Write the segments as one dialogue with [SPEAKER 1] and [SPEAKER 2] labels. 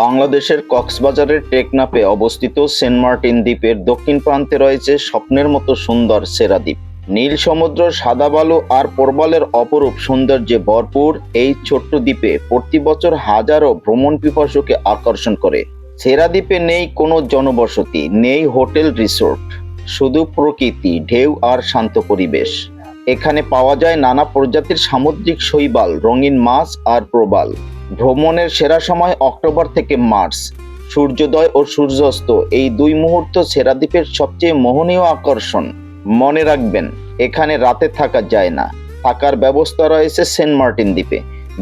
[SPEAKER 1] বাংলাদেশের কক্সবাজারের টেকনাপে অবস্থিত সেন্ট মার্টিন দ্বীপের দক্ষিণ প্রান্তে রয়েছে স্বপ্নের মতো সুন্দর সেরা দ্বীপ। নীল সমুদ্র, সাদা বালু আর প্রবালের অপরূপ সৌন্দর্যে ভরপুর এই ছোট্ট দ্বীপে প্রতি বছর হাজারো ভ্রমণ পিপাসুকে আকর্ষণ করে। সেরা দ্বীপে নেই কোনো জনবসতি, নেই হোটেল, রিসোর্ট। শুধু প্রকৃতি, ঢেউ আর শান্ত পরিবেশ। এখানে পাওয়া যায় নানা প্রজাতির সামুদ্রিক শৈবাল, রঙিন মাছ আর প্রবাল। ভ্রমণের সেরা সময় অক্টোবর থেকে মার্চ। সূর্যোদয় ও সূর্যাস্ত এই দুই মুহূর্ত সেরা দ্বীপের সবচেয়ে মোহনীয় আকর্ষণ। মনে রাখবেন, এখানে রাতে থাকা যায় না। থাকার ব্যবস্থা রয়েছে সেন্ট মার্টিন দ্বীপে।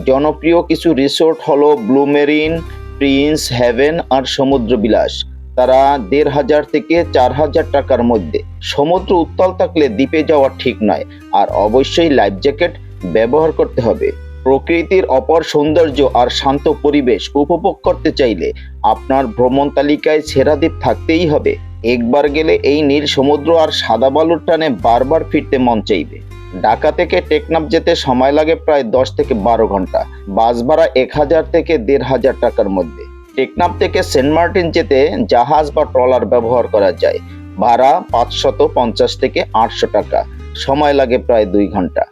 [SPEAKER 1] জনপ্রিয় কিছু রিসোর্ট হলো ব্লু মেরিন, প্রিন্স হ্যাভেন আর সমুদ্র বিলাস তারা দেড় হাজার থেকে চার হাজার টাকার মধ্যে। সমুদ্র উত্তাল থাকলে দ্বীপে যাওয়া ঠিক নয়, আর অবশ্যই লাইফ জ্যাকেট ব্যবহার করতে হবে। প্রকৃতির অপর সৌন্দর্য আর শান্ত পরিবেশ উপভোগ করতে চাইলে আপনার ভ্রমণ তালিকায় সেরা দ্বীপ থাকতেই হবে। একবার গেলে এই নীল সমুদ্র আর সাদা বালুর টানে বারবার ফিরতে মন চাইবে। ঢাকা থেকে টেকনাফ যেতে সময় লাগে প্রায় দশ থেকে বারো ঘণ্টা। বাস ভাড়া এক হাজার থেকে দেড় হাজার টাকার মধ্যে। টেকনাফ থেকে সেন্ট মার্টিন যেতে জাহাজ বা ট্রলার ব্যবহার করা যায়। ভাড়া পাঁচশত পঞ্চাশ থেকে আটশো টাকা। সময় লাগে প্রায় দুই ঘণ্টা।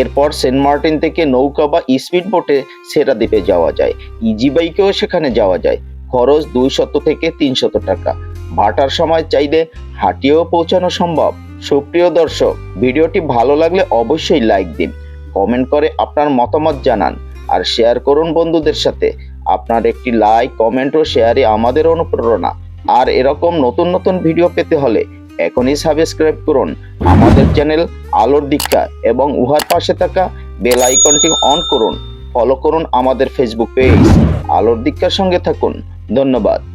[SPEAKER 1] এরপর সেন্ট মার্টিন থেকে নৌকা বা স্পিড বোটে সেরা দ্বীপে যাওয়া যায়। ইজি বাইকেও সেখানে যাওয়া যায়। খরচ দুইশত থেকে তিনশত টাকা। ভাটার সময় চাইলে হাঁটিয়েও পৌঁছানো সম্ভব। সুপ্রিয় দর্শক, ভিডিওটি ভালো লাগলে অবশ্যই লাইক দিন, কমেন্ট করে আপনার মতামত জানান, আর শেয়ার করুন বন্ধুদের সাথে। আপনার একটি লাইক, কমেন্ট ও শেয়ারে আমাদের অনুপ্রেরণা। আর এরকম নতুন নতুন ভিডিও পেতে হলে এখনই সাবস্ক্রাইব করুন। আমাদের চ্যানেল আলোর দীক্ষা এবং উহার পাশে থাকা বেল আইকনটি অন করুন। ফলো করুন আমাদের ফেসবুক পেজ আলোর দীক্ষার সঙ্গে থাকুন। ধন্যবাদ।